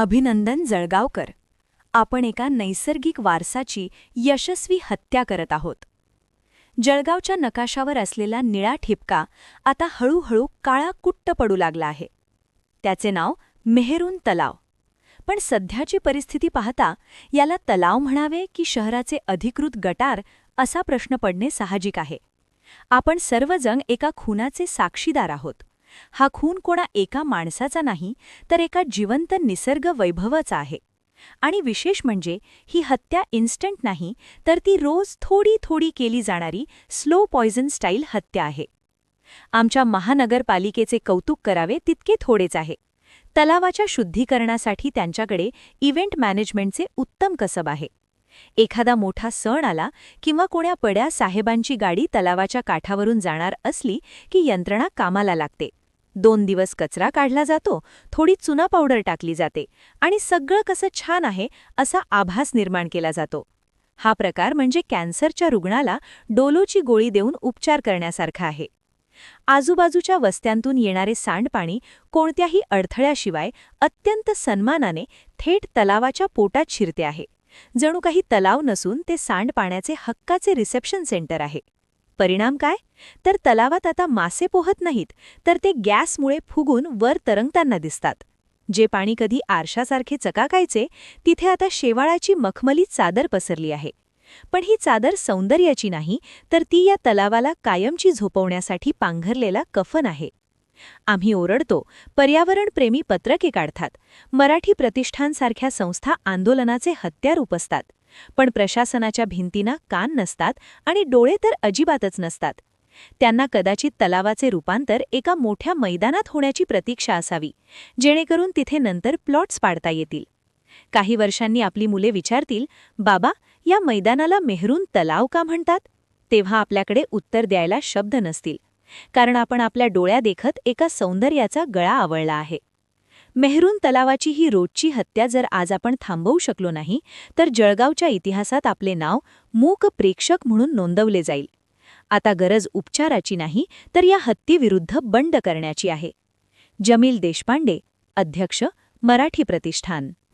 अभिनंदन जळगावकर. आपण एका नैसर्गिक वारसाची यशस्वी हत्या करत आहोत. जळगावच्या नकाशावर असलेला निळा ठिपका आता हळूहळू काळा कुट्ट पडू लागला आहे. त्याचे नाव मेहरून तलाव. पण सध्याची परिस्थिती पाहता याला तलाव म्हणावे की शहराचे अधिकृत गटार असा प्रश्न पडणे साहजिक आहे. आपण सर्वजण एका खुनाचे साक्षीदार आहोत. हा खून कोणा एका माणसाचा नाही तर एका जिवंत निसर्ग वैभवाचा आहे. आणि विशेष म्हणजे ही हत्या इन्स्टंट नाही तर ती रोज थोडी थोडी केली जाणारी स्लो पॉयझन स्टाईल हत्या आहे. आमच्या महानगरपालिकेचे कौतुक करावे तितके थोडेच आहे. तलावाच्या शुद्धीकरणासाठी त्यांच्याकडे इव्हेंट मॅनेजमेंटचे उत्तम कसब आहे. एखादा मोठा सण आला किंवा कोण्या पड्या साहेबांची गाडी तलावाच्या काठावरून जाणार असली की यंत्रणा कामाला लागते. दोन दिवस कचरा काढला जातो थोडी चुना पावडर टाकली जाते आणि सगळं कसं छान आहे असा आभास निर्माण केला जातो. हा प्रकार म्हणजे कॅन्सरच्या रुग्णाला डोलोची गोळी देऊन उपचार करण्यासारखा आहे. आजूबाजूच्या वस्त्यांतून येणारे सांडपाणी कोणत्याही अडथळ्याशिवाय अत्यंत सन्मानाने थेट तलावाच्या पोटात शिरते आहे. जणू काही तलाव नसून ते सांडपाण्याचे हक्काचे रिसेप्शन सेंटर आहे. परिणाम काय? तर तलावात आता मासे पोहत नाहीत तर ते गॅसमुळे फुगून वर तरंगताना दिसतात. जे पाणी कधी आरशासारखे चकाकायचे तिथे आता शेवाळाची मखमली चादर पसरली आहे. पण ही चादर सौंदर्याची नाही तर ती या तलावाला कायमची झोपवण्यासाठी पांघरलेला कफन आहे. आम्ही ओरडतो पर्यावरणप्रेमी पत्रके काढतात. मराठी प्रतिष्ठानसारख्या संस्था आंदोलनाचे हत्यार उपसतात पण प्रशासनाच्या भिंतींना कान नसतात आणि डोळे तर अजिबातच नसतात. त्यांना कदाचित तलावाचे रूपांतर एका मोठ्या मैदानात होण्याची प्रतीक्षा असावी जेणेकरून तिथे नंतर प्लॉट्स पाडता येतील. काही वर्षांनी आपली मुले विचारतील बाबा या मैदानाला मेहरून तलाव का म्हणतात? तेव्हा आपल्याकडे उत्तर द्यायला शब्द नसतील कारण आपण आपल्या डोळ्या देखत एका सौंदर्याचा गळा आवळला आहे. मेहरून तलावाची ही रोजची हत्या जर आज आपण थांबवू शकलो नाही तर जळगावच्या इतिहासात आपले नाव मूक प्रेक्षक म्हणून नोंदवले जाईल. आता गरज उपचाराची नाही तर या हत्येविरुद्ध बंड करण्याची आहे. जमील देशपांडे अध्यक्ष मराठी प्रतिष्ठान.